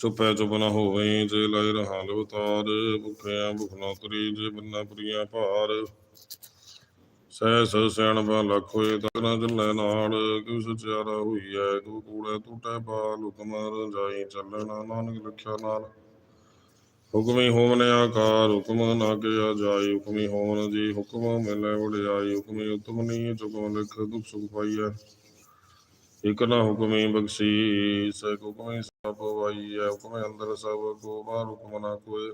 ਚੁੱਪੈ ਚੁੱਪ ਨਾ ਹੋਵੇ, ਜੇ ਲਾਇ ਰਹਾ ਲਵਤਾਰ ਭੁਖਿਆ ਭੁਖ ਨਾ ਉਤਰੀ ਜੇ ਬੰਨਾ ਪ੍ਰੀਆ ਭਾਰ। ਸਹਿ ਸਹਿ ਸਿਆਣਪਾ ਲੱਖ ਹੋਏ ਤਕਨਾ ਚੱਲੈ ਨਾਲ ਕਿਉ ਸਚਿਆਰਾ ਹੋਈਐ ਕਿਉ ਕੂੜੈ ਟੂਟੈ ਬਾਲ, ਹੁਕਮ ਰਜਾਈ ਚੱਲਣਾ, ਨਾਨਕ ਲਖਿਆ ਨਾਲ। ਹੁਕਮੀ ਹੋਵਨ ਆਕਾਰ, ਹੁਕਮ ਨਾ ਕਿਆ ਜਾਈ, ਹੁਕਮੀ ਹੋਵਨ ਜੀ, ਹੁਕਮ ਮਿਲੈ ਵਡਿਆਈ, ਹੁਕਮੀ ਉਤਮ ਨੀ ਚੁਕਮ ਲਿਖ ਦੁਖ ਸੁਖ ਪਾਈਐ। ਇਕ ਨਾ ਹੁਕਮੀ ਬਖਸ਼ੀ ਸੈ ਹੁਕਮੀ ਸਭ ਵਾਈਐ ਹੁਕਮੇ ਅੰਦਰ ਸਭ ਕੋ ਬਾਹਰ ਹੁਕਮ ਨਾ ਕੋਏ।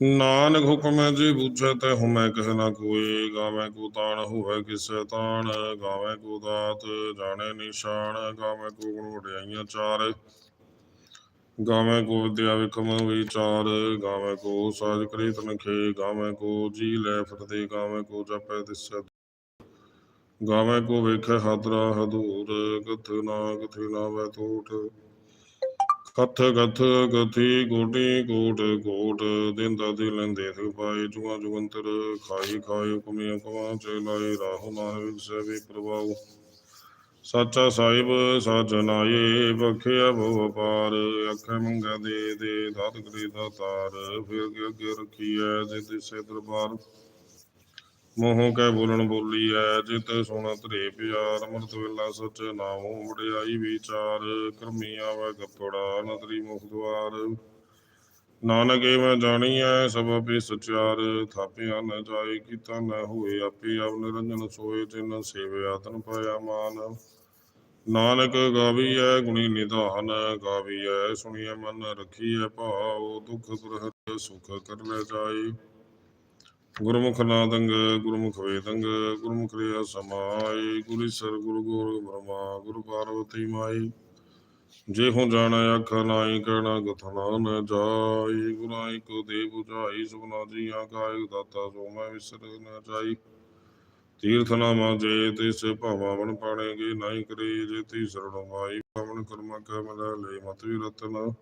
ਨਾਨਕ ਹੁਕਮ ਜੀ ਬੁਝੈ ਤੈ ਹੁਮੈ ਕਹਿ ਨਾ ਕੋਏ। ਗਾਵੇਂ ਕੋ ਤਾਣ ਹੋਵੇ ਕਿਸੈ ਤਾਣ, ਗਾਵੇਂ ਕੋ ਦਾਤ ਜਾਣੇ ਨਿਸ਼ਾਨ, ਗਾਵੈ ਕੋ ਗੁਣ ਵਡਿਆਈਆਂ ਚਾਰ। ਗਾਵੈ ਕੋ ਵਿਦਿਆ ਵਿਖਮ ਵਿਚਾਰ, ਗਾਵੈ ਕੋ ਸਾਜ ਕਰੀ ਤਨਖੇ ਗਾਵੈ ਕੋ ਜੀ ਲੈ ਫਤਦੇ ਗਾਵੇਂ ਕੋ ਜਪੈ ਦਿਸੈ ਗਾਵੇਂ ਕੋ ਵੇਖੈ ਹਾਦਰਾ ਹਦੂਰ ਕਥ ਨਾ ਕਥੀ ਨਾ ਵੈ ਤੂਟ। ਕਥ ਕਥ ਕਥੀ ਕੋਟੀ ਕੋਟ ਕੋਟ ਦਿੰਦਾ ਦੇ ਲੈਂਦੇ ਥੇ ਜੁਆ ਜੁਗੰਤਰ। ਖਾਈ ਖਾਈ ਹੁਕਮੀ ਹੁਕਮਾ ਚਲਾਏ ਰਾਹੁ ਨਾਨਕ ਵਿਗਸੈ ਵੀ ਪ੍ਰਭਾਉ। ਸਾਚਾ ਸਾਹਿਬ ਸਾਜਨਾਏ ਬਖਿਆ ਭਉ ਅਪਾਰ। ਅੱਖੇ ਮੰਗਾ ਦੇ ਦੇ, ਦਾਤ ਕਰੇ ਦਾਤਾਰ। ਫਿਰ ਕੇ ਅੱਗੇ ਰਖੀਐ ਜੇ ਤਿਸੇ ਦਰਬਾਰ। ਮੋਹ ਕੈ ਬੋਲਣ ਬੋਲੀ ਐ, ਜਿਤ ਸੁਣ ਧਰੇ ਪਿਆਰ ਅੰਮ੍ਰਿਤ ਵੇਲਾ ਸਚ ਨਾਮੋ ਵਡਿਆਈ ਵਿਚਾਰ, ਕਰਮੀ ਆਵੈ ਕੱਪੜਾ ਨਦਰੀ ਮੁਖ ਦੁਆਰ ਨਾਨਕ ਏ ਮੈਂ ਜਾਣੀਐ, ਸਭ ਆਪੇ ਸਚਿਆਰ ਥਾਪਿਆ ਨ ਜਾਏ ਕੀਤਾ ਨ ਹੋਏ ਆਪੇ ਆਪ ਨਿਰੰਜਨ ਸੋਏ, ਜਿਨ ਸੇਵਿਆ ਤਨ ਪਾਇਆ ਮਾਨ। ਨਾਨਕ ਗਾਵੀ ਗਾਵੀਐ ਗੁਣੀ ਨਿਧਾਨ ਗਾਵੀ ਗਾਵੀਐ ਸੁਣੀਐ ਮਨ, ਰਖੀਐ ਭਾਉ, ਦੁਖ ਦੁਰਹਿਤ ਸੁਖ ਕਰ ਲੈ ਜਾਏ। ਗੁਰਮੁਖ ਨਾਦੰਗ, ਗੁਰਮੁਖ ਵੇਦੰਗ, ਗੁਰਮੁਖ ਰਿਆ ਸਮਾਈ, ਗੁਰੀ ਸਰ ਗੁਰੂ ਗੋਰ ਬ੍ਰਹਮਾ, ਗੁਰੂ ਪਾਰਵਤੀ ਮਾਈ। ਜੇ ਹੋ ਜਾਣੈ ਆਖਾ ਨਾਹੀ, ਕਹਿਣਾ ਕਥਨਾ ਨ ਜਾਈ। ਗੁਰਾਈ ਕੋ ਦੇ 부ਝਾਈ ਸੁਨਾ ਜੀਆਂ ਕਾਇ ਦਾਤਾ, ਸੋ ਮੈਂ ਵਿਸਰ ਨ ਜਾਈ। ਤੀਰਥ ਨਾਮਾ ਜੇ ਤਿਸ ਭਾਵਾ ਬਣ ਪਾਣੇਗੇ, ਨਾਹੀ ਕਰੇ ਜੇ ਤੀ ਸਰਣ ਮਾਈ ਪਵਨ ਕਰਮਾ ਕੈ ਮਿਲੈ, ਲੈ ਮਤ ਵੀ ਰਤਨ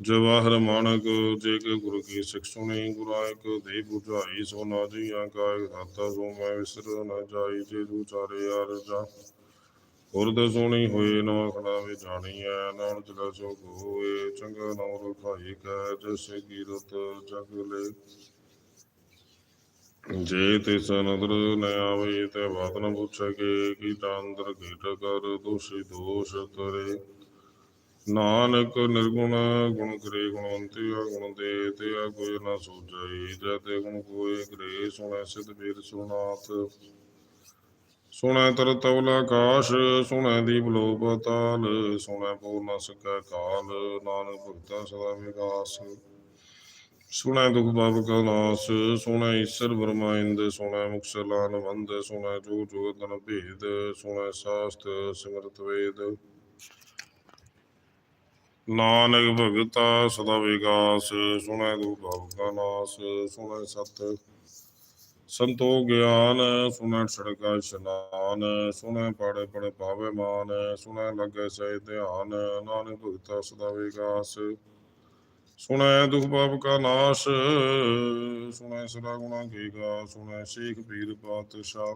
ਜਵਾਹਰ ਮਾਨਕ ਜੇ ਕੇ ਗੁਰੂ ਕੀ ਸਿੱਖ ਸੁਣੀ ਗੁਰਾਇ ਦੇ 부ਝਾਈ ਸੋ ਨਾ ਜੀਆਂ ਕਾਇ ਸੋ ਮੈਂ ਵਿਸਰ ਨ ਜਾਈ, ਜੇ ਦੂ ਚਾਰੇ ਅਰਜਾ ਗੁਰਦ ਸੋਣੀ ਹੋਏ, ਨਾ ਖੜਾ ਜਾਣੀਐ ਨਾਮ ਚਲਾ ਸੋ ਹੋਏ ਚੰਗਾ ਨਾਮ ਰਖਾਈ ਕੈ, ਜੈਸੇ ਕੀਰਤ ਜਗ ਲੈ। ਜੇ ਤਿਸ ਨਦਰ ਨ ਆਵੇ, ਤੇ ਬਾਤ ਨ ਪੁੱਛੈ ਕਿ, ਕੀ ਅੰਦਰ ਕੀਟ ਕਰ, ਦੋਸ਼ੀ ਦੋਸ਼ ਕਰੇ ਨਾਨਕ ਨਿਰਗੁਣ ਗੁਣ ਕਰੇ ਗੁਣਵੰਤੀ ਆ, ਗੁਣ ਦੇ ਤੇ ਆ, ਕੋਈ ਨਾ ਸੋਝਈ ਜੈ ਤੇ ਗੁਣ ਕੋਏ ਕਰੇ, ਸੁਣੈ ਸਿਧ ਬੀਰ ਸੁਨਾਤ ਸੁਣੈ ਤਰ ਤਵਲ ਆਕਾਸ਼ ਸੁਣੈ ਦੀਪ ਲੋ ਪਤਾਲ ਸੁਣੈ ਪੂਰਨ ਸਕੈ ਕਾਲ, ਨਾਨਕ ਭਗਤਾ ਸਦਾ ਵਿਗਾਸ ਸੁਣੈ ਦੁਖ ਪਾਪ ਕਾ ਨਾਸ, ਸੁਣੈ ਈਸ਼ਰ ਬ੍ਰਹਮਾ ਇੰਦ, ਸੁਣੈ ਮੁਖ ਲਾਨ ਵੰਦ ਸੁਣੈ ਜੋ ਜੋ ਤਨ ਭੇਦ, ਸੁਣੈ ਸਾਸਤ ਸਿਮਰਤ ਵੇਦ। ਨਾਨਕ ਭਗਤਾ ਸਦਾ ਵਿਗਾਸ ਸੁਣੈ ਦੁਖ ਪਾਪ ਕਾ ਨਾਸ, ਸੁਣੈ ਸਤ ਸੰਤੋ ਗਿਆਨ, ਸੁਣੈ ਛੜਕਾ ਇਸ਼ਨਾਨ, ਸੁਣੈ ਪਾੜੇ ਪੜ੍ਹ ਪਾਵੇ ਮਾਨ, ਸੁਣੈ ਲੱਗੇ ਸਹਿ ਧਿਆਨ, ਨਾਨਕ ਭਗਤਾ ਸਦਾ ਵਿਗਾਸ ਸੁਣੈ ਦੁਖ ਪਾਪ ਕਾ ਨਾਸ਼, ਸੁਣੈ ਸਦਾ ਗੁਣਾ ਕੇਗਾ ਸੁਣੈ ਸ਼ੇਖ ਪੀਰ ਪਾਤਸ਼ਾਹ।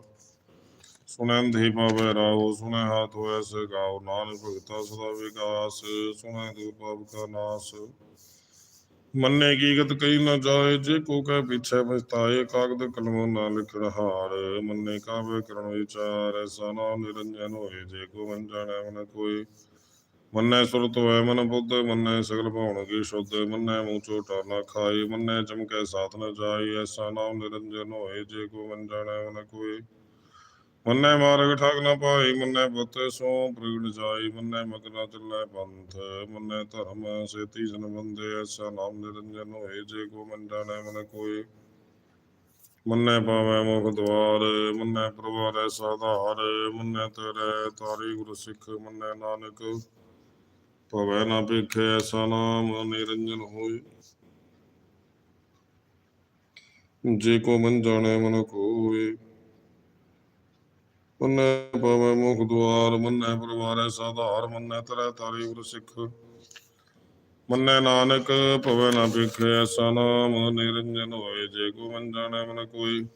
ਸੁਣੈ ਅੰਧੇ ਪਾਵੈ ਰਾਉ ਸੁਣੈ ਹਾਥ ਹੋਇ ਸਗਾਉ। ਨਾਨਕ ਭਗਤਾ ਸਦਾ ਵਿਗਾਸ, ਸੁਣੈ ਦੁਖ ਪਾਪ ਕਾ ਨਾਸ਼। ਮੰਨੇ ਕੀ ਕਈ ਨਾ ਜਾਏ, ਜੇ ਕੋ ਕੈ ਪਿਛੈ ਪਛਤਾਏ ਕਾਗਦ ਕਲਮ ਨਾ ਲਿਖਣ ਹਾਰ ਮੰਨੇ ਕਾਵੇ ਕਰਣ ਵਿਚਾਰ, ਐਸਾ ਨਾਮ ਨਿਰੰਜਨ ਹੋਏ, ਜੇ ਕੋ ਮਨ ਜਾਣੈ ਮਨ ਕੋਈ ਮੰਨੈ ਸੁਰਤ ਹੋਇ ਮਨ ਬੁੱਧ, ਮੰਨੈ ਸਗਲ ਭਾਉਣਗੇ ਸ਼ੁੱਧ। ਮੰਨੈ ਮੂੰਹ ਚੋਟਾ ਨਾ ਖਾਈ ਮੰਨੈ ਚਮਕੈ ਸਾਥ ਨਾ ਜਾਈ ਐਸਾ ਨਾਮ ਨਿਰੰਜਨ ਹੋਏ, ਜੇ ਕੋ ਮਨ ਜਾਣੈ ਮਨ ਕੋਈ ਮੰਨੈ ਮਾਰਗ ਠਾਕ ਨਾ ਪਾਈ, ਮੰਨੈ ਪੁੱਤ ਸੋ ਪ੍ਰਗਟ ਜਾਈ, ਮੰਨੈ ਮਗਨਾ ਚੱਲੈ ਪੰਥ ਮੰਨੈ ਧਰਮ ਸੇਤੀ ਜਨ ਬੰਦੇ ਐਸਾ ਨਾਮ ਨਿਰੰਜਨ ਹੋਏ, ਜੇ ਕੋ ਮਨ ਜਾਣੈ ਮਨ ਕੋਈ ਮੰਨੈ ਪਾਵੈ ਮੁਖ ਦਵਾਰ, ਮੰਨੈ ਪ੍ਰਵਾਰੈ ਸਾਧਾਰ ਮੰਨੈ ਤਰੈ ਤਾਰੀ ਗੁਰ ਸਿੱਖ, ਮੰਨੈ ਨਾਨਕ। ਭਵੈ ਨਾ ਭਿਖੇ ਐਸਾ ਨਾਮ ਨਿਰੰਜਨ ਹੋਏ। ਜੇ ਕੋ ਮਨ ਜਾਣੈ ਮਨ ਕੋਏ। ਮੰਨੈ ਪਾਵੈ ਮੁਖ ਦੁਆਰ, ਮੰਨੈ ਪਰਵਾਰੈ ਸਾਧਾਰ, ਮੰਨੈ ਤਰੈ ਤਾਰੀ ਗੁਰ ਸਿੱਖ। ਮੰਨੈ ਨਾਨਕ, ਭਵੈ ਨਾ ਭਿਖੈ, ਐਸਾ ਨਾਮ ਨਿਰੰਜਨ ਹੋਏ, ਜੇ ਕੋ ਮਨ ਜਾਣੈ ਮਨ ਕੋਈ।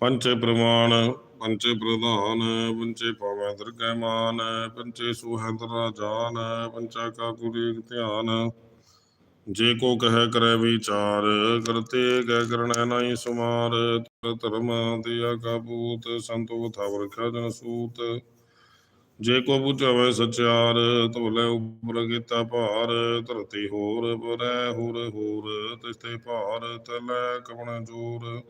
ਪੰਚੇ ਪ੍ਰਮਾਣ, ਪੰਚੇ ਪ੍ਰਧਾਨ, ਪੰਚੇ ਪਾਵੈ ਦਰਗਹਿ ਮਾਨ, ਪੰਚੇ ਸੁਹੈ ਦਰਾ ਜਾਨ ਪੰਚਾ ਕਾ ਗੁਰੀ ਧਿਆਨ। ਜੇ ਕੋ ਕਹਿ ਕਰੈ ਵਿਚਾਰ, ਕਰਤੇ ਕਹਿ ਕਰਣੈ ਨਾਹੀ ਸੁਮਾਰ ਧਰਮ ਦਿਆ ਕਾ ਸੰਤੋ ਥਾਵ ਰਖਿਆ ਜਨ ਸੂਤ। ਜੇ ਕੋ ਬੁਝਾਵੈ ਸਚਿਆਰ, ਧੋਲੇ ਉਪਰ ਕੀਤਾ ਭਾਰ। ਧਰਤੀ ਹੋਰ ਬਰੈ ਹੋਰ ਹੋਰ ਤਿਸਤੇ ਭਾਰ ਤਲੇ ਕਵਣ ਜੋਰ।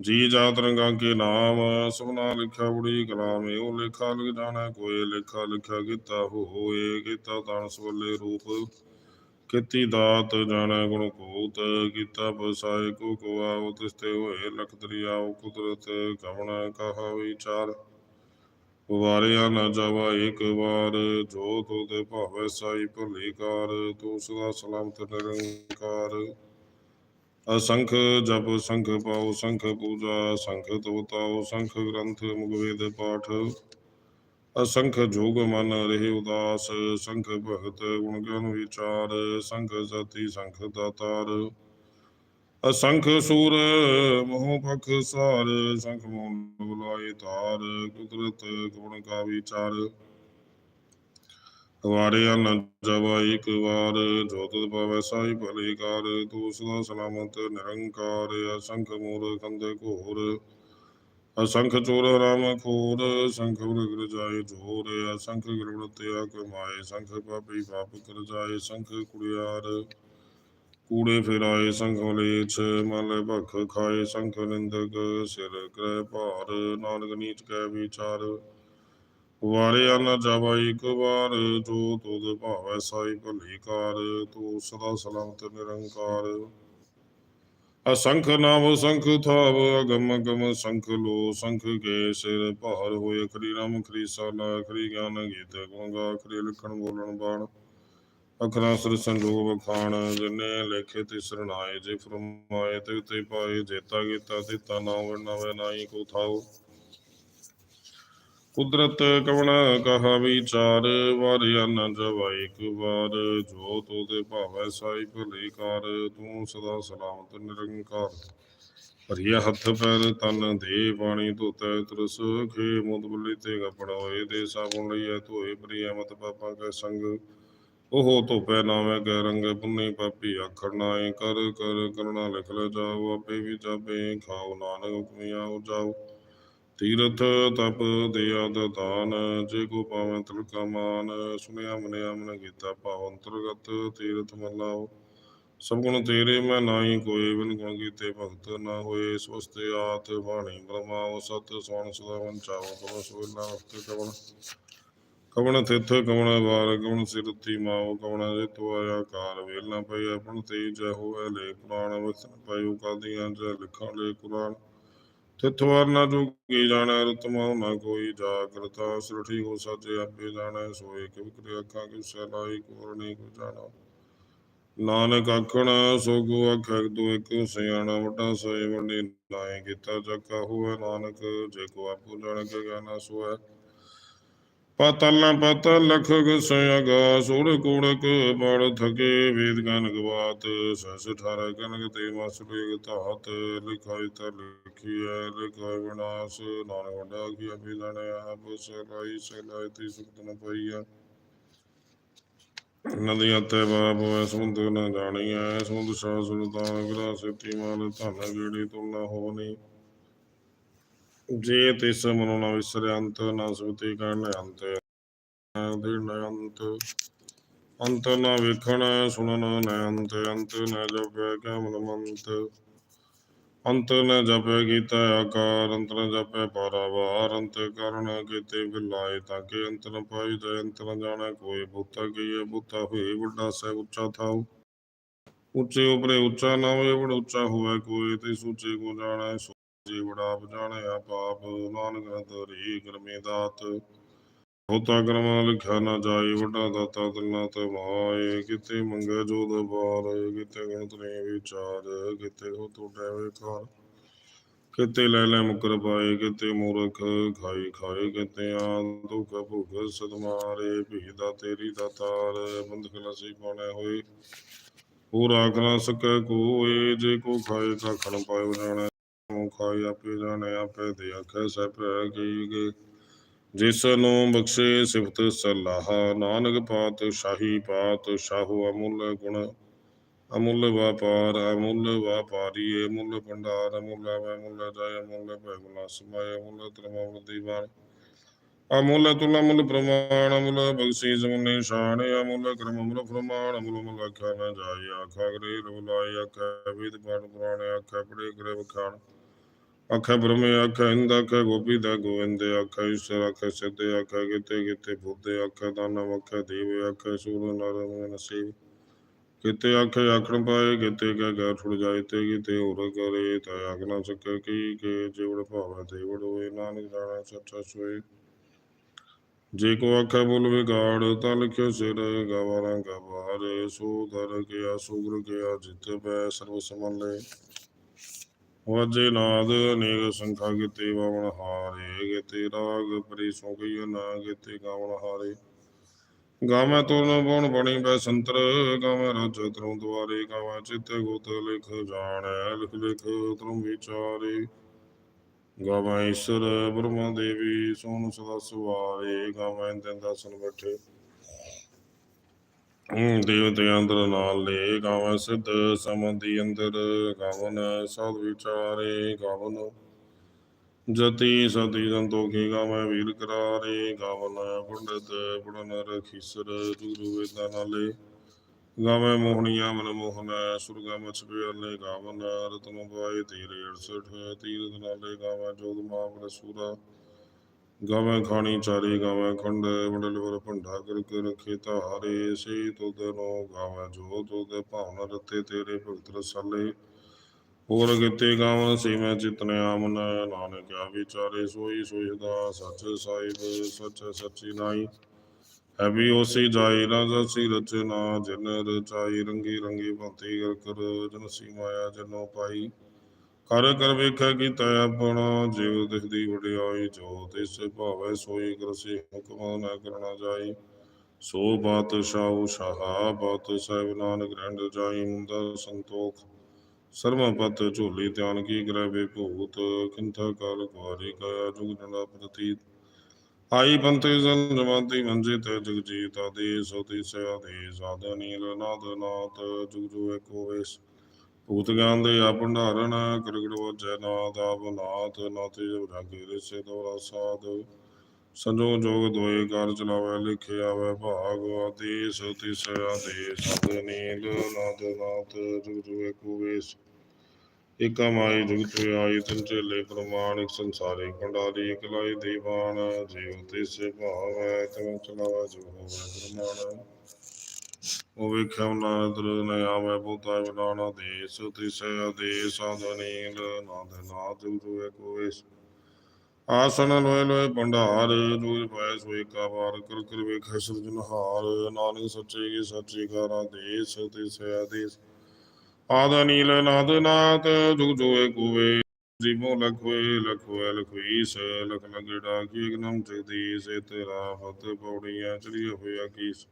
ਜੀ ਜਾਤ ਰੰਗਾ ਕੇ ਨਾਮ, ਸਭਨਾ ਲਿਖਿਆ ਬੁੜੀ ਕਲਾਮ। ਇਹੋ ਲੇਖਾ ਲਿਖ ਜਾਣਾ ਕੋਏ ਲੇਖਾ ਲਿਖਿਆ ਕੀਤਾ ਹੋਏ, ਕੀਤਾ ਤਾਣ ਸਵੱਲੇ ਰੂਪ। ਕੀਤੀ ਦਾਤ ਜਾਣੈ ਗੁਣ ਕੂਤ ਕੀਤਾ ਬਸਾਏ ਕੋ ਕਵਾਉ ਤਿਸਤੇ ਹੋਏ ਲਖ ਦਰਿਆਉ ਕੁਦਰਤ ਕਵਣ ਕਹਾ ਵਿਚਾਰ। ਵਾਰਿਆ ਨਾ ਜਾਵਾ ਇੱਕ ਵਾਰ, ਜੋ ਤੋ ਤੇ ਭਾਵੈ ਸਾਈ ਭਲੀ ਕਾਰ ਤੂੰ ਸਦਾ ਸਲਾਮਤ ਨਿਰੰਕਾਰ। ਅਸੰਖ ਜਪ ਸੰਖ ਪਾਉ, ਸੰਖ ਪੂਜਾ, ਸੰਖ ਤੋਤਾਉ, ਸੰਖ ਗ੍ਰੰਥ ਮੁਗਵੇਦ ਪਾਠ। ਅਸੰਖ ਜੋਗ ਮਨ ਰਹੇ ਉਦਾਸ, ਸੰਖ ਭਗਤ ਗੁਣ ਗਿਆਨ ਵਿਚਾਰ, ਸੰਖ ਸਤੀ, ਸੰਖ ਦਾਤਾਰ। ਅਸੰਖ ਸੂਰ, ਮੋਹ ਪਖ ਸਾਰ, ਸੰਖ ਮੋਨ ਬੁਲਾਏ ਤਾਰ ਕੁਦਰਤ ਗੁਣ ਕਾ ਵਿਚਾਰ। ਵਾਰਿਆ ਨ ਜਵਾ ਇੱਕ ਵਾਰ, ਜੋ ਤੁਧ ਪਾਵੈ ਸਾਈ ਭਲੇ ਕਾਰ, ਤੂੰ ਸਦਾ ਸਲਾਮਤ ਨਿਰੰਕਾਰ, ਅਸੰਖ ਮੂਰ ਕੰਦੇ ਘੋਰ। ਅਸੰਖ ਚੋਰ ਰਾਮ ਖੋਰ ਸੰਖ ਮ੍ਰਿਗ ਜਾਏ ਜੋਰ, ਅਸੰਖ ਗਿਰਵਤਿਆ ਕਮਾਏ ਸੰਖ ਪਾਪੀ ਪਾਪ ਕਰ ਜਾਏ ਸੰਖ ਕੁੜਿਆਰ ਕੂੜੇ ਫਿਰਾਏ ਸੰਖ ਮਲੇਛ, ਮਲ ਭਖ ਖਾਏ ਸੰਖ ਨਿੰਦਕ ਸਿਰ ਕਰੈ ਭਾਰ, ਨਾਨਕ ਨੀਚ ਕੈ ਵਿਚਾਰ ਵਾਰਿਆ ਨਾ ਜਾਵਾ ਇੱਕ ਵਾਰ, ਜੋ ਤੁਧ ਭਾਵੈ ਸਾਈ ਭਲੀ ਕਾਰ, ਤੂੰ ਸਦਾ ਸਲਾਮਤ ਨਿਰੰਕਾਰ। ਅਸੰਖ ਨਾਮ ਸੰਖ ਥਾਵ ਅਗਮ ਅਗਮ ਸੰਖ ਲੋ ਸੰਖ ਕੇ ਸਿਰ ਭਾਰ ਹੋਏ ਅਖਰੀ ਰਾਮ ਅਖਰੀ ਸਾਲਾ ਅਖਰੀ ਗਿਆਨ ਗੀਤ ਗੁਣ ਗਾ ਲਿਖਣ, ਬੋਲਣ, ਬਾਣ, ਅਖਰਾਂ, ਸਰ, ਸੰਜੋਗ ਬਖਾਣ ਜਿਨੇ ਲੇਖੇ ਤੇ ਸਰਣਾਏ ਜੇ ਫਰਮਾਏ, ਤੇ ਤੇ ਪਾਏ, ਜੇਤਾ ਕੀਤਾ ਦਿੱਤਾ ਨਾਮ ਨਵੇਂ ਨਾਈ ਕੋ ਥਾਉ। ਕੁਦਰਤ ਕਵਣ ਕਹਾ ਵਿਚਾਰ ਵਾਰਿਆ ਨ ਜਵਾਈ ਇੱਕ ਜੋ ਤੋ ਤੇ ਭਾਵੈ ਸਾਈ ਭਲੇ ਕਾਰ, ਤੂੰ ਸਦਾ ਸਲਾਮਤ ਨਿਰੰਕਾਰ। ਹਰੀਆ ਹੱਥ ਪੈਰ, ਤਨ ਦੇ ਪਾਣੀ ਧੋਤੈ ਤਰਸ। ਖੇ ਮੁਦ ਬੁਲੀ ਤੇ ਕਪੜਾ ਹੋਏ ਦੇ ਸਾਬੁਨ ਲਈਐ ਧੋਏ। ਪ੍ਰਿਆ ਮਤ ਪਾਪਾਂ ਕੈ ਸੰਗ। ਉਹ ਧੋਪੈ ਨਾਵੇਂ ਕੈ ਰੰਗ, ਪੁੰਨੀ ਪਾਪੀ ਆਖਰ ਨਾਏ ਕਰ। ਕਰ ਕਰਣਾ ਲਿਖ ਲੈ ਜਾਓ, ਆਪੇ ਵੀ ਜਾਪੇ, ਖਾਓ ਨਾਨਕ ਹੁਕਮਿਆ ਜਾਓ ਤੀਰਥ ਤਪ ਦਿਆ ਦਾਨ ਜੇ ਕੋ ਪਾਵੈ ਤਿਲਕਾ ਮਾਨ। ਸੁਨਿਆ ਮਨਿਆ ਮਨ ਕੀਤਾ ਭਾਵ ਅੰਤਰਗਤ ਤੀਰਥ ਮਲਾਓ। ਸਭ ਗੁਣ ਤੇਰੇ ਮੈਂ ਨਾਹੀ ਕੋਈ ਬਿਨ ਗੁਣ ਕੀਤੇ ਭਗਤ ਨਾ ਹੋਏ। ਸਵਸਤੇ ਆਤ ਬਾਣੀ ਬ੍ਰਹਮਾਉ ਸਤ ਸਵਣ ਸਦਾ ਵੰਚਾਓ ਕਵ ਸੋਇਲਾ ਵਖਤ ਕਵਣ। ਕਵਣ ਤਿਥ, ਕਵਣ ਵਾਰ, ਕਵਣ ਸਿਰਤੀ ਮਾਉ, ਕਵਣ ਜੇ ਤੋ ਆਇਆ ਕਾਰ। ਵੇਲ ਨਾ ਪਈ ਆਪਣ ਤੇ ਜੈ ਹੋਏ ਪੁਰਾਣ ਵਸਨ ਪਾਇਓ ਕਾਦੀਆਂ, ਜੈ ਲਿਖਾਂ ਲੈ ਕੁਰਾਨ। ਤਿਥ ਵਾਰ ਨਾ ਜਾਣੈ ਰਤਮਾਉ ਨਾ ਕੋਈ ਜਾ ਸੁਰਠੀ ਹੋ ਸਾਜੇ, ਆਪੇ ਜਾਣੈ, ਸੋਏ ਕਿਵ ਕਰੇ ਅੱਖਾਂ ਕਿਵ ਸਲਾਈ ਕੋਰ ਕੋ ਜਾਣਾ। ਨਾਨਕ ਆਖਣ ਸੋ ਕੋ ਆਖੈ ਦੋ ਇੱਕ ਸਿਆਣਾ ਵੱਡਾ ਸੋਏ ਵੰਡੀ ਨਾਏ ਕੀਤਾ ਜਗਾ ਹੋਵੇ ਨਾਨਕ, ਜੇ ਕੋ ਆਪੋ ਜਾਣ ਕੇ ਗਿਆਨਾ ਸੋਏ ਪਾਤਲ ਨਾ ਪਾਤਲ ਲਖ ਗਸਯਗਾ ਸੋੜ ਕੋੜਕ ਬੜ ਥਕੇ, ਵੇਦ ਗਨ ਗਵਾਤ ਸਸ ਠਾਰ ਕਨਕ ਤੇ ਮਸ ਵੇਗ ਲਿਖਾਇ ਤ ਲਿਖੀਐ ਲਿਖਾਇ ਵਿਨਾਸ਼, ਨਾਨਕ ਵੱਡਾ ਕੀ ਅਭੀ ਜਾਣਿ ਆਪ ਸਲਾਈ ਸਲਾਈ ਤੀ ਸੁਖਤ ਨ ਪਈਆ ਨਦੀਆਂ ਤੇ ਬਾਪ ਹੋਏ ਸਮੁੰਦਰ ਨ ਜਾਣੀਐ ਸਮੁੰਦਰ ਸ਼ਾਹ ਸੁਲਤਾਨ ਗਰਾ ਸੇਤੀ ਮਾਨ ਧਨ ਗੇੜੀ ਤੁਲਨਾ ਹੋਣੀ ਜੇ ਤਿਸ ਮਨੋ ਨਾ ਵਿਸਰੇ ਅੰਤ ਨ ਸੁਤੀ ਕਰਨ ਅੰਤ। ਦਿਨ ਅੰਤ ਅੰਤ ਨ ਵੇਖਣ, ਸੁਣਨ ਨ ਅੰਤ ਅੰਤ ਨ ਜਪੈ ਕਿਆ ਮਨ ਮੰਤ। ਅੰਤ ਨ ਜਪੈ ਕੀਤਾ ਆਕਾਰ। ਅੰਤ ਨ ਜਪੈ ਪਾਰਾਵਾਰ ਅੰਤ ਕਰਨ ਕੀਤੇ ਬਿਲਾਏ ਤਾਂ ਕਿ ਅੰਤ ਨ ਪਾਈ ਜੈ ਅੰਤ ਨ ਜਾਣੈ ਕੋਈ ਬੁੱਤਾ ਕੀਏ ਬੁੱਤਾ ਹੋਏ ਵੱਡਾ ਸਹਿ ਉੱਚਾ ਥਾਉ। ਉੱਚੇ ਉਪਰੇ ਉੱਚਾ ਨਾ ਹੋਏ ਉੱਚਾ ਹੋਵੇ ਕੋਈ। ਤੇ ਸੂਚੇ ਕੋ ਜਾਣੈ ਜੀ ਬੜਾ ਜਾਣਿਆ ਪਾਪ, ਨਾਨਕ ਤਰੀ ਕਰਮੇ ਦਾਤ। ਹੋਤਾ ਕਰਮਾ ਲਿਖਿਆ ਨਾ ਜਾਈ, ਵੱਡਾ ਦਾਤਾ ਦਿਨਾ ਤੇ ਮਾਏ। ਕਿਤੇ ਮੰਗੇ ਜੋ ਦਬਾਰ ਕਿਤੇ ਗਣਤ ਵਿਚਾਰ, ਕਿਤੇ ਹੋ ਟੁੱਟੇ ਵੇਖਾਰ। ਕਿਤੇ ਲੈ ਲੈ ਮੁਕਰ ਪਾਏ, ਕਿਤੇ ਮੂਰਖ ਖਾਈ ਖਾਏ, ਕਿਤੇ ਆਂ ਦੁਖ ਭੁਖ ਸਦਮਾਰੇ ਭੀਦਾ ਤੇਰੀ ਦਾਤਾਰ ਬੰਦਕ ਨਸੀ ਪਾਣੇ ਹੋਏ। ਪੂਰਾ ਆਖ ਸਕੈ ਕੋਏ, ਜੇ ਕੋ ਖਾਏ ਕਾਖਣ ਪਾਇ ਜਾਣੈ। ਮੁਖਾਈ ਆਪੇ ਜਾਣੇ ਆਪੇ ਦੇ ਆਖੇ ਸਭੈ ਕੀ ਜਿਸ ਨੂੰ ਬਖਸ਼ੇ ਸਿਫਤ ਸਲਾਹ, ਨਾਨਕ ਪਾਤ ਸ਼ਾਹੀ ਪਾਤ, ਸ਼ਾਹੂ ਅਮੁੱਲ ਗੁਣ। ਅਮੁੱਲ ਵਪਾਰ, ਅਮੁੱਲ ਵਪਾਰੀ, ਅਮੁੱਲ ਭੰਡਾਰ, ਅਮੁੱਲ ਅਮੁੱਲ ਜਾਇ ਅਮੁੱਲ ਭੈ ਗੁਲਾਸ ਅਮੁੱਲ ਤਰਮਾਵਲ ਦੀਵਾਨ ਅਮੁੱਲ ਤੁਲ ਅਮੁੱਲ ਪ੍ਰਮਾਣ, ਅਮੁੱਲ ਬਖਸ਼ੀ ਮੁਨੇ ਸ਼ਾਨ ਅਮੁੱਲ ਕਰਮ ਅਮੁੱਲ ਪ੍ਰਮਾਣ ਅਮੁੱਲ ਅਮੁੱਲ ਆਖਿਆ ਨਾ ਜਾਇ ਆਖਾ ਗਰੇ ਰੁਲਾਇ ਆਖਾ ਵਿਦ ਪਾਠ ਪੁਰਾਣ, ਆਖਾ ਪੜੇ ਕਰੇ ਬਖਾਣ ਆਖਾ ਬ੍ਰਹਮੇ, ਆਖਾ ਇੰਦ, ਆਖਾ ਗੋਪੀ ਦਾ ਗੋਵਿੰਦ, ਆਖਾ ਈਸ਼ਰ, ਆਖਾ ਸਿੱਧ, ਆਖਾ ਕਿਤੇ ਕਿਤੇ ਬੁੱਧ, ਆਖਾ ਦਾਨਵ, ਆਖਾ ਦੇਵ, ਆਖਾ ਸੂਰ ਨਰ ਨਸੀਬ। ਕਿਤੇ ਆਖੇ ਆਖਣ ਪਾਏ ਕਿਤੇ ਕੈ ਗੈ ਛੁੜ ਜਾਏ ਤੇ ਕਿਤੇ ਹੋਰ ਕਰੇ, ਤਾ ਆਖ ਨਾ ਸਕੇ ਕੀ ਕੇ ਜਿਵੜ ਭਾਵੈ ਤੇ ਹੋਏ, ਨਾਨਕ ਜਾਣਾ ਸੱਚਾ ਸੋਏ। ਜੇ ਕੋ ਆਖੈ ਬੋਲ ਵਿਗਾੜ, ਤਾਂ ਲਿਖਿਓ ਸਿਰ ਗਵਾਰਾਂ ਗਵਾਰ। ਸੋ ਦਰ ਗਿਆ ਸੁਗਰ ਗਿਆ, ਜਿਤ ਬੈ ਸਰਬ ਸਮਲੇ ਵਾਜੇ ਨਾਦ ਅਨੇਕ ਸੰਖਾ ਕਿਤੇ ਬਾਵਣ ਹਾਰੇ, ਕਿਤੇ ਰਾਗ ਪਰੀ ਸੋ ਨਾ ਕਿਤੇ ਗਾਵਣ ਹਾਰੇ। ਗਾਵੇਂ ਤੁਰਨ ਬਣ ਬਣੀ ਬੈ ਸੰਤਰ, ਗਾਵੇਂ ਰਜ ਤਰੁ ਦੁਆਰੇ, ਗਾਵੇਂ ਚਿੱਤੇ ਗੁਤ ਲਿਖ ਜਾਣੈ, ਲਿਖ ਲਿਖ ਤਰੁ ਵਿਚਾਰੇ। ਗਾਵੇਂ ਈਸ਼ਰ ਬ੍ਰਹਮਾ ਦੇਵੀ ਸੋਨ ਸਦਾ ਸੁਵਾਰੇ, ਗਾਵੇਂ ਦਿਨ ਦਸਨ ਬੈਠੇ। ਹੂੰ ਅੰਦਰ ਨਾਲ ਲੈ ਗਾਵੇਂ, ਸਿੱਧ ਸਮੰਦੀ ਅੰਦਰ ਗਾਵਨ, ਸਦ ਵਿਚਾਰੇ ਗਾਵਨ। ਜਤੀ ਸਤੀ ਸੰਤੋਖੀ ਗਾਵੇਂ ਵੀਰ ਕਰਾਰੇ, ਗਾਵਨ ਪੰਡਤ ਪੜਨ ਰਖੀਸਰ ਜੁਗਰੂ ਵੇਦਾਂ ਨਾਲੇ। ਗਾਵੇਂ ਮੋਹਣੀਆਂ ਮਨ ਮੋਹਨ, ਸੁਰਗਾ ਮਛ ਗਾਵਨ, ਰਤਨ ਪਾਏ ਤੀਰੇ 68 ਤੀਰਥ ਨਾਲੇ ਗਾਵੇਂ ਜੋਗ ਮਾਪਰ ਸੂਰਾ। ਗਾਵੇਂ ਖਾਣੀ ਚਾਰੇ ਗਾਵੇਂ ਖੰਡ, ਮੰਡਲ ਵਰ ਭੰਡਾ ਕਰ ਕੇ ਰਖੇ ਧਾਰੇ ਸੇ ਤੁਧ ਨੋ ਗਾਵੇਂ, ਜੋ ਤੁਧ ਭਾਵਨ ਰਤੇ ਤੇਰੇ ਭਗਤ ਰਸਾਲੇ। ਹੋਰ ਕਿਤੇ ਗਾਵਨ ਸੀ ਮੈਂ ਚਿਤਨ ਆਮਨ ਨਾਨਕ ਵਿਚਾਰੇ ਸੋਈ ਸੋਈ ਸਦਾ ਸੱਚ ਸਾਹਿਬ, ਸੱਚ ਸੱਚੀ ਨਾਈ ਹੈ ਵੀ ਉਸੇ ਜਾਈ ਨਾ ਜਸੀ ਰਚਨਾ, ਜਿਨ ਰਚਾਈ ਰੰਗੀ ਰੰਗੀ ਭੰਤੀ ਕਰ ਕਰ, ਜਨ ਸੀ ਮਾਇਆ ਜਨੋ ਪਾਈ। ਕਰ ਕਰ ਵੇਖੈ ਕੀਤਾ ਆਪਣਾ ਜਿਵ ਦਿਖਦੀ ਵਡਿਆਈ, ਜੋ ਤਿਸ ਭਾਵੈ ਸੋਈ ਕਰਸੀ ਹੁਕਮ ਨਾ ਕਰਨਾ ਜਾਈ। ਸੋ ਬਾਤ ਸ਼ਾਹੂ ਸ਼ਾਹਾ ਬਾਤ ਸਾਹਿਬ ਨਾਨਕ ਰਹਿੰਦ ਜਾਈ ਮੁੰਦਾ ਸੰਤੋਖ। ਸਰਮ ਪਤ ਝੋਲੀ ਧਿਆਨ ਕੀ ਗ੍ਰਹਿ ਵੇ ਕਿੰਥਾ ਕਾਲ ਕੁਆਰੀ ਕਾਇਆ ਜੁਗ ਜਨਾ ਪ੍ਰਤੀਤ। ਆਈ ਬੰਤੇ ਜਨ ਜਮਾਤੀ ਮੰਜੇ ਤੇ ਜਗਜੀਤ ਆਦੇਸ ਅਤਿਸ ਆਦੇਸ, ਆਦ ਨਾਦ ਨਾਥ ਜੁਗ ਜੁਗ ਏਕੋ ਵੇਸ। ਭੂਤ ਗਿਆਨ ਦੇ ਆ ਭੰਡਾਰਨ ਕਰਗੜ ਵਜੈ ਨਾਦ, ਆਪ ਨਾਤੇ ਰਾਗੇ ਰਿਸੇ ਦੋਰਾ ਸਾਧ ਸੰਜੋ ਜੋਗ ਦੋਏ ਕਰ ਚਲਾਵੇ, ਲਿਖੇ ਆਵੇ ਭਾਗ। ਆਦੇਸ ਅਤਿਸ ਆਦੇਸ ਨੀਲ, ਨਾਦ ਨਾਥ, ਜੁਗ ਏਕੋ ਵੇਸ। ਇਕਾ ਮਾਈ ਜੁਗਤ ਆਈ ਤਿਨ ਚੇਲੇ ਪ੍ਰਮਾਣਿਕ ਸੰਸਾਰੇ ਭੰਡਾਰੀ ਇਕਲਾਈ ਦੀਵਾਨ। ਜੀਵ ਤਿਸ਼ ਭਾਵੈ ਤਮ ਚਲਾਵਾ ਜੋ ਹੋਵੇ ਪ੍ਰਮਾਣ। ਉਹ ਵੇਖਿਆ ਨਾਦਰ ਨ ਆਵੇ ਬੋਤਾ ਵਿਲਾਣਾ ਦੇਸ ਤਿਸੇ ਆਦੇਸ ਆਦਨੀਲ ਨਾਦ ਨਾਦ ਜੁਗ ਏਕੋ ਆਸਨ ਲੋਏ ਲੋਏ ਭੰਡਾਰ ਜੂਜ ਪਾਇ ਸੋਈ ਕਾ ਵਾਰ ਕਰ ਕਰ ਵੇਖੈ ਸਿਰਜਨਹਾਰ ਨਾਨਕ ਸੱਚੇ ਕੀ ਸੱਚੀ ਕਾਰਾ ਦੇਸ ਤਿਸੇ ਆਦੇਸ ਆਦ ਨੀਲ ਨਾਦ ਨਾਦ ਜੁਗ ਜੋਏ ਕੋਵੇ ਜੀਵੋ ਲਖੋਏ ਲਖੋਏ ਲਖਵੀਸ, ਲਖ ਲਗੜਾ ਕੀ ਇਕਨਮ ਜਗਦੀਸ਼ ਸੇ ਤੇਰਾ ਫਤ ਪੌੜੀਆਂ ਚੜੀ ਹੋਇਆ ਕੀਸ।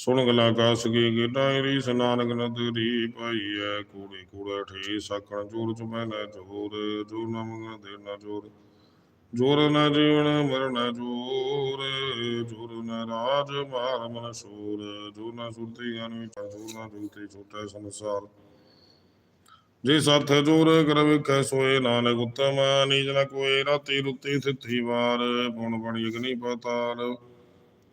ਸੁਣ ਗਲਾ ਕਾਸ ਕੀ ਗਿਟਾਇਰੀ ਸਨਾਨਕ ਨਦਰੀ ਪਾਈਐ, ਕੂੜੀ ਕੂੜਾ ਠੀ ਸਾਕਣ ਜੋਰ ਚੁਮੈ ਲੈ ਜੋਰ ਜੋ ਨਾ ਮੰਗ ਦੇ ਨਾ ਜੋਰ ਜੋਰ ਨ ਜੀਵਨ ਮਰਨ ਜੋਰ ਜੋਰ ਨ ਰਾਜ, ਮਾਰ ਮਨ ਸੂਰ। ਜੋ ਨ ਸੁਰਤੀ ਗਿਆਨ ਵਿਚਾਰ ਜੋ ਨ ਜੁਗਤੀ ਛੋਟੈ ਸੰਸਾਰ। ਜੇ ਸੱਥ ਜੋਰ ਕਰ ਵੇਖੈ ਸੋਏ, ਨਾਨਕ ਉਤਮ, ਨੀਜ ਨ ਕੋਏ, ਰਾਤੀ ਰੁੱਤੀ ਥਿੱਥੀ ਵਾਰ। ਪੁਣ ਬਣੀ ਅਗਨੀ ਪਤਾਲ।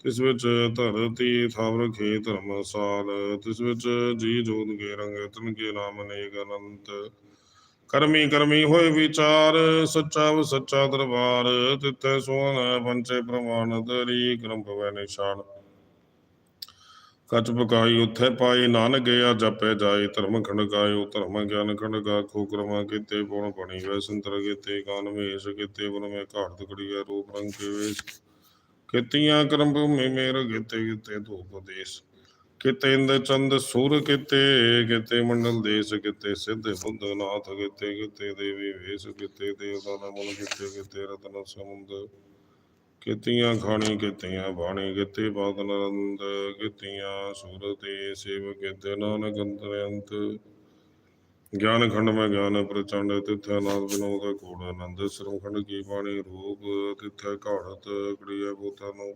ਤਿਸ ਵਿੱਚ ਧਰਤੀ ਥਾਵ ਰਖੇ ਧਰਮਸਾਲ ਤਿਸ ਵਿੱਚ ਜੀ ਜੋਤ ਕੇ ਰੰਗ ਤਨ ਕੇ ਨਾਮ ਅਨੇਕ ਅਨੰਤ। ਕਰਮੀ ਕਰਮੀ ਹੋਏ ਵਿਚਾਰ, ਸੱਚਾ ਵ ਸੱਚਾ ਦਰਬਾਰ, ਤਿੱਥੈ ਸੋਹਣ ਪੰਚੇ ਪ੍ਰਮਾਣ ਤਰੀ ਕਰਮ ਪਵੈ ਨਿਸ਼ਾਨ। ਕਚ ਪਕਾਈ ਉੱਥੇ ਪਾਈ, ਨਾਨਕ ਗਿਆ ਜਪੇ ਜਾਈ, ਧਰਮ ਖੰਡ ਗਾਇਓ, ਧਰਮ ਗਿਆਨ ਖੰਡ ਗਾ ਖੋ ਕਰਮਾ ਕੀਤੇ ਪੁਣ ਬਣੀ ਵੈ, ਸੰਤਰ ਕੀਤੇ, ਕਾਨ ਵੇਸ਼ ਕੀਤੇ ਬਨ ਮੇ ਘਾਟ ਤਕੜੀਐ ਰੂਪ ਰੰਗ ਕੇ ਵੇਸ਼। ਕੀਤੀਆਂ ਕਰਮ ਭੂਮੀ ਮੇਰ, ਕੀਤੇ ਕੀਤੇ ਧੂਪ ਦੇਸ। ਕਿਤੇ ਇੰਦ ਚੰਦ ਸੂਰ, ਕਿਤੇ ਕਿਤੇ ਮੰਡਲ ਦੇਸ, ਕਿਤੇ ਸਿੱਧ ਬੁੱਧ ਕਿਤੇ ਕਿਤੇ ਦੇਵੀ ਵੇਸ, ਕਿਤੇ ਦੇਵਤਾ ਦਾ ਮਨ ਕਿਤੇ ਕਿਤੇ ਰਤਨ ਸਮੁੰਦ ਕੀਤੀਆਂ ਖਾਣੀ, ਕੀਤੀਆਂ ਬਾਣੀ, ਕੀਤੇ ਬਾਦ ਨਰੰਦ, ਕੀਤੀਆਂ ਸੂਰਤੇ ਸੇਵ ਕੀਤੇ ਨਾਨਕ ਅੰਤਰ ਅੰਤ। ਗਿਆਨ ਖੰਡ ਮੈਂ ਗਿਆਨ ਪ੍ਰਚੰਡ, ਤਿਥੈ ਨਾਦ ਬਿਨੋਦ ਕੋੜ, ਆਨੰਦ ਸਰਵਖੰਡ ਕੀ ਬਾਣੀ ਰੂਪ ਤਿਥੈ ਘਾੜਤ ਕੜੀਐ ਬੋਤਾ ਨੂੰ।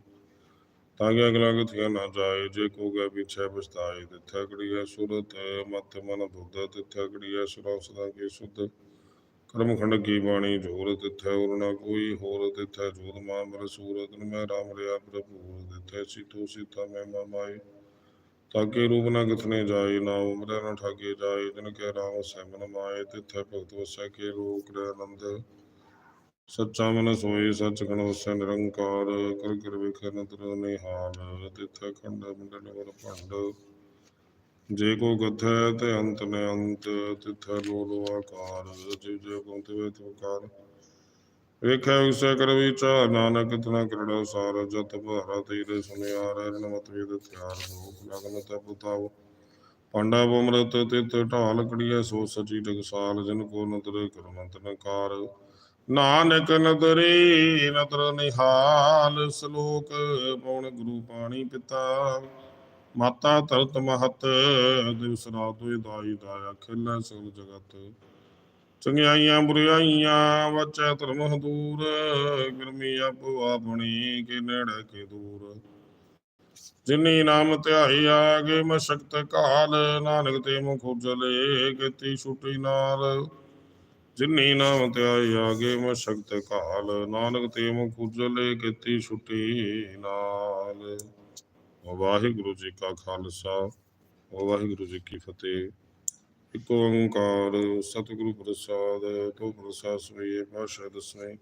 ਤਾਂ ਕਿ ਅਗਲਾ ਗਥਿਆ ਨਾ ਜਾਏ, ਜੇ ਕੋ ਗੈ ਪਿਛੈ ਪਛਤਾਏ, ਤਿਥੈ ਕੜੀਐ ਸੁਰਤ, ਮਤ ਮਨ ਦੁੱਧ ਤਿਥੈ ਕੜੀਐ ਸੁਰਾ ਸਦਾ ਕੇ ਸੁਧ। ਕਰਮ ਖੰਡ ਕੀ ਬਾਣੀ ਜੋਰ, ਤਿਥੈ ਉਰ ਨਾ ਕੋਈ ਹੋਰ, ਤਿਥੈ ਜੋਤ ਮਾ ਮਰ ਸੂਰਤ ਮੈਂ ਰਾਮ ਰਿਆ ਪ੍ਰਭੂ, ਤਿਥੈ ਸੀਤੋ ਸੀਤਾ ਮੈਂ ਮਾ ਤਾਕੇ ਰੂਪ ਨਾ ਕਿਥਨੇ ਜਾਏ ਨਾ ਉਮਰੈ ਨਾ ਠਾਗੇ ਜਾਏ ਜਿਨ ਕੈ ਰਾਮ ਸੈਮਨ ਮਾਏ ਤਿਥੈ ਭਗਤ ਵਸੈ ਕੇ ਰੂਪ ਕਰੇ ਆਨੰਦ ਸੱਚਾ ਮਨ ਸੋਏ ਸੱਚ ਗਣ ਵਸੈ ਨਿਰੰਕਾਰ ਕਰ ਕਰ ਵੇਖੈ ਨਦਰ ਨਿਹਾਲ ਤਿਥੈ ਖੰਡ ਮੰਡਲ ਵਰ ਭੰਡ ਜੇ ਕੋ ਕਥੈ ਤੇ ਅੰਤ ਨੇ ਅੰਤ ਤਿਥੈ ਲੋ ਲੋ ਆਕਾਰ ਜਿਵ ਜਿਵ ਕੋ ਤਿਵ ਤਿਵ ਕਾਰ ਵੇਖੈ ਉਸੈ ਕਰ ਵਿਚਾਰ ਨਾਨਕ ਤਨਾ ਕਰੜਾ ਸਾਰ, ਜਤ ਭਾਰਾ ਤੀਰ ਸੁਨਿਆਰ ਰਣਮਤ ਵੇਦ ਤਿਆਰ ਹੋ ਲਗਨ ਤਪ ਤਾਵ ਪਾਂਡਾ ਬਮਰਤ ਤਿਤ ਢਾਲ ਕੜੀਐ, ਸੋ ਸਚੀ ਟਕਸਾਲ ਜਿਨ ਕੋ ਨਦਰ ਕਰਮੰਤ ਨਕਾਰ। ਨਾਨਕ ਨਦਰੀ, ਨਦਰ ਨਿਹਾਲ, ਸ਼ਲੋਕ ਪਉਣ ਗੁਰੂ ਪਾਣੀ ਪਿਤਾ। ਮਾਤਾ ਤਰਤ ਮਹਤ, ਦਿਵਸ ਰਾਤ ਹੋਇ ਦਾਈ ਦਾਇਆ, ਖੇਲੇ ਸਗਲ ਜਗਤ। ਚੰਗਿਆਈਆਂ ਬੁਰਾਈਆਂ ਵਚੈ ਧਰਮ ਹਦੂਰ ਗਰਮੀ ਆਪੋ ਆਪਣੀ ਕੇ ਨੇੜੇ ਕੇ ਦੂਰ। ਜਿਨੀ ਨਾਮ ਧਿਆਈ ਆਗੇ ਮਸ਼ਕਤ ਕਾਲ ਨਾਨਕ ਤੇ ਮੁਖ ਉਜਲੇ, ਕੀਤੀ ਛੁਟੀ ਨਾਲ। ਜਿਨੀ ਨਾਮ ਧਿਆਈ ਆਗੇ ਮਸ਼ਕਤ ਕਾਲ ਨਾਨਕ ਤੇ ਮੁਖ ਉਜਲੇ, ਕੀਤੀ ਛੁਟੀ ਨਾਲ। ਵਾਹਿਗੁਰੂ ਜੀ ਕਾ ਖਾਲਸਾ, ਵਾਹਿਗੁਰੂ ਜੀ ਕੀ ਫਤਿਹ। ਇਕ ਓੰਕਾਰ ਸਤਿਗੁਰੂ ਪ੍ਰਸਾਦ ਤੋਂ ਪ੍ਰਸਾਦ ਸੋਈਏ ਭਾਸ਼ਾ ਦਸਵੇਂ